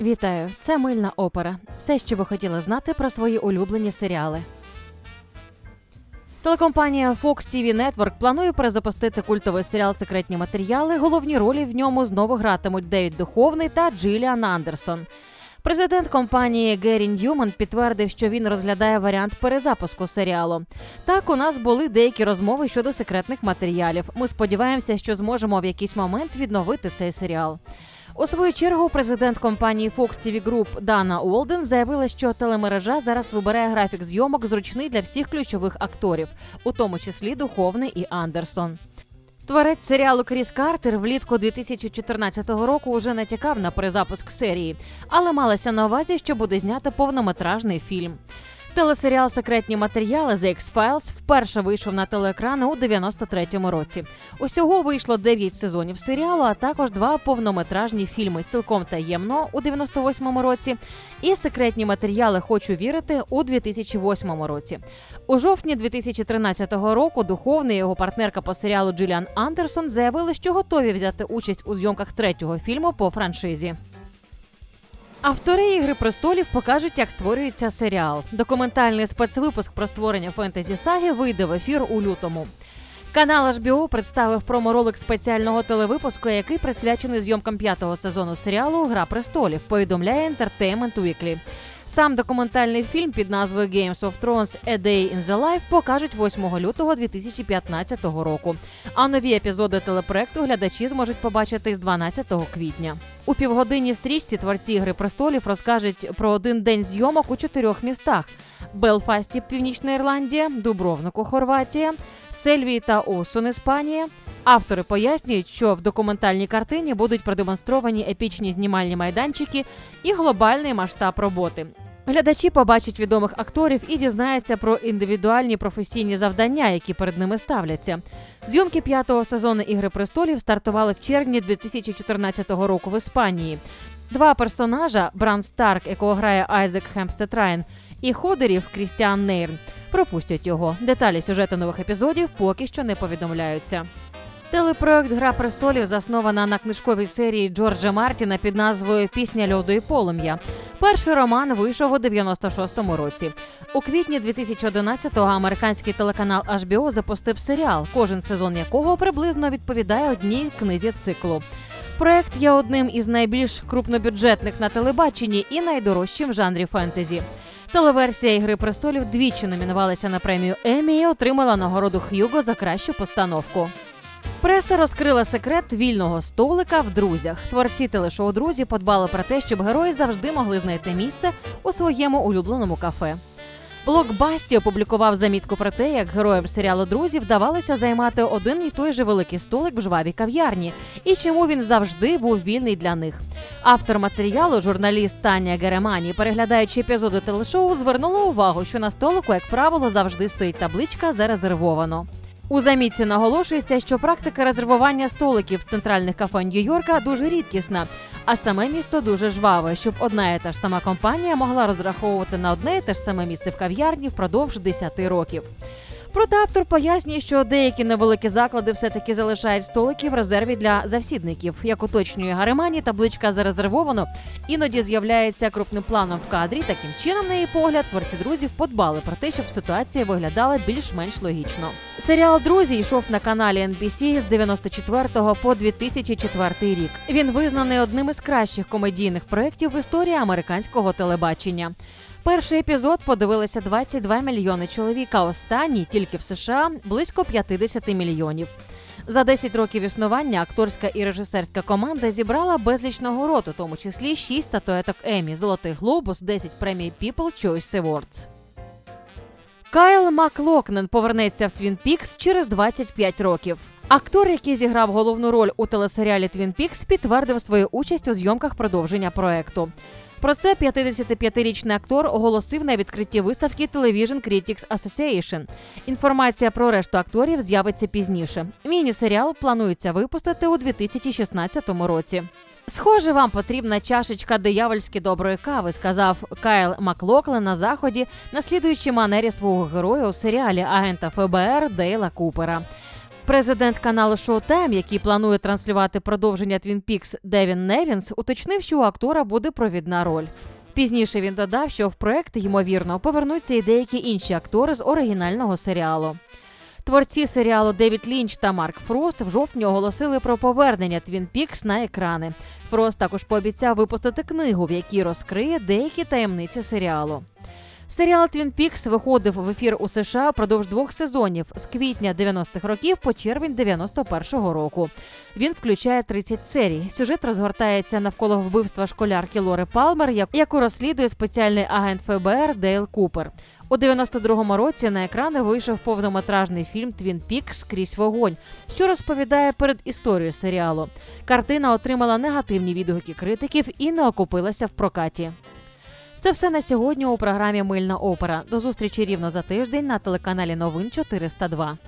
Вітаю! Це мильна опера. Все, що ви хотіли знати про свої улюблені серіали. Телекомпанія Fox TV Network планує перезапустити культовий серіал Секретні матеріали. Головні ролі в ньому знову гратимуть Девід Духовний та Джиліан Андерсон. Президент компанії Геррі Ньюман підтвердив, що він розглядає варіант перезапуску серіалу. Так, у нас були деякі розмови щодо секретних матеріалів. Ми сподіваємося, що зможемо в якийсь момент відновити цей серіал. У свою чергу президент компанії Fox TV Group Дана Уолден заявила, що телемережа зараз вибирає графік зйомок зручний для всіх ключових акторів, у тому числі Духовний і Андерсон. Творець серіалу Кріс Картер влітку 2014 року уже натякав на перезапуск серії, але малося на увазі, що буде знято повнометражний фільм. Телесеріал Секретні матеріали The X-Files вперше вийшов на телеекрани у 93-му році. Усього вийшло 9 сезонів серіалу, а також два повнометражні фільми Цілком таємно у 98-му році і секретні матеріали Хочу вірити у 2008 році. У жовтні 2013 року духовний його партнерка по серіалу Джиліан Андерсон заявили, що готові взяти участь у зйомках третього фільму по франшизі. Автори Ігри престолів покажуть, як створюється серіал. Документальний спецвипуск про створення фентезі саги вийде в ефір у лютому. Канал HBO представив проморолик спеціального телевипуску, який присвячений зйомкам п'ятого сезону серіалу Гра престолів. Повідомляє Entertainment Weekly. Сам документальний фільм під назвою Games of Thrones A Day in the Life покажуть 8 лютого 2015 року. А нові епізоди телепроекту глядачі зможуть побачити з 12 квітня. У півгодинній стрічці творці Ігри престолів розкажуть про один день зйомок у чотирьох містах: Белфасті, Північна Ірландія, Дубровнику, Хорватія, Сельвії та Осун, Іспанія. Автори пояснюють, що в документальній картині будуть продемонстровані епічні знімальні майданчики і глобальний масштаб роботи. Глядачі побачать відомих акторів і дізнаються про індивідуальні професійні завдання, які перед ними ставляться. Зйомки п'ятого сезону Ігри престолів стартували в червні 2014 року в Іспанії. Два персонажа Бран Старк, якого грає Айзек Хемстед Райан, і Ходерів Крістіан Нейрн пропустять його. Деталі сюжету нових епізодів поки що не повідомляються. Телепроект Гра престолів заснована на книжковій серії Джорджа Мартіна під назвою Пісня льоду і полум'я. Перший роман вийшов у 96-му році. У квітні 2011-го американський телеканал HBO запустив серіал, кожен сезон якого приблизно відповідає одній книзі циклу. Проект є одним із найбільш крупнобюджетних на телебаченні і найдорожчим в жанрі фентезі. Телеверсія Ігри престолів двічі номінувалася на премію Емі і отримала нагороду Х'юго за кращу постановку. Преса розкрила секрет вільного столика в друзях. Творці телешоу Друзі подбали про те, щоб герої завжди могли знайти місце у своєму улюбленому кафе. Блог Басті опублікував замітку про те, як героям серіалу Друзі вдавалося займати один і той же великий столик в жвавій кав'ярні, і чому він завжди був вільний для них. Автор матеріалу, журналіст Таня Геремані, переглядаючи епізоди телешоу, звернула увагу, що на столику, як правило, завжди стоїть табличка зарезервовано. У замітці наголошується, що практика резервування столиків в центральних кафе Нью-Йорка дуже рідкісна, а саме місто дуже жваве, щоб одна і та ж сама компанія могла розраховувати на одне і те ж саме місце в кав'ярні впродовж 10 років. Проте автор пояснює, що деякі невеликі заклади все-таки залишають столики в резерві для завсідників. Як уточнює Гаремані, табличка зарезервовано іноді з'являється крупним планом в кадрі. Таким чином, на її погляд, творці друзів подбали про те, щоб ситуація виглядала більш-менш логічно. Серіал Друзі йшов на каналі NBC з 94 по 2004 рік. Він визнаний одним із кращих комедійних проєктів в історії американського телебачення. Перший епізод подивилися 22 мільйони чоловік, а останній тільки в США близько 50 мільйонів. За 10 років існування акторська і режисерська команда зібрала безліч нагород, у тому числі 6 статуеток Емі, Золотий Глобус, 10 премій People Choice Awards. Кайл Маклокнен повернеться в Твін Пікс через 25 років. Актор, який зіграв головну роль у телесеріалі Твін Пікс, підтвердив свою участь у зйомках продовження проекту. Про це 55-річний актор оголосив на відкритті виставки Television Critics Association. Інформація про решту акторів з'явиться пізніше. Міні-серіал планується випустити у 2016 році. Схоже, вам потрібна чашечка диявольськи доброї кави, сказав Кайл Маклоклен на заході, наслідуючи манері свого героя у серіалі агента ФБР Дейла Купера. Президент каналу Showtime, який планує транслювати продовження Twin Peaks Девін Невінс, уточнив, що у актора буде провідна роль. Пізніше він додав, що в проект ймовірно повернуться і деякі інші актори з оригінального серіалу. Творці серіалу Девід Лінч та Марк Фрост в жовтні оголосили про повернення Твін Пікс на екрани. Фрост також пообіцяв випустити книгу, в якій розкриє деякі таємниці серіалу. Серіал Твін Пікс виходив в ефір у США впродовж двох сезонів з квітня 90-х років по червень 91-го року. Він включає 30 серій. Сюжет розгортається навколо вбивства школярки Лори Палмер, яку розслідує спеціальний агент ФБР Дейл Купер. У 92-му році на екрани вийшов повнометражний фільм Твін Пікс крізь вогонь, що розповідає перед історією серіалу. Картина отримала негативні відгуки критиків і не окупилася в прокаті. Це все на сьогодні у програмі Мильна опера. До зустрічі рівно за тиждень на телеканалі Новин 402.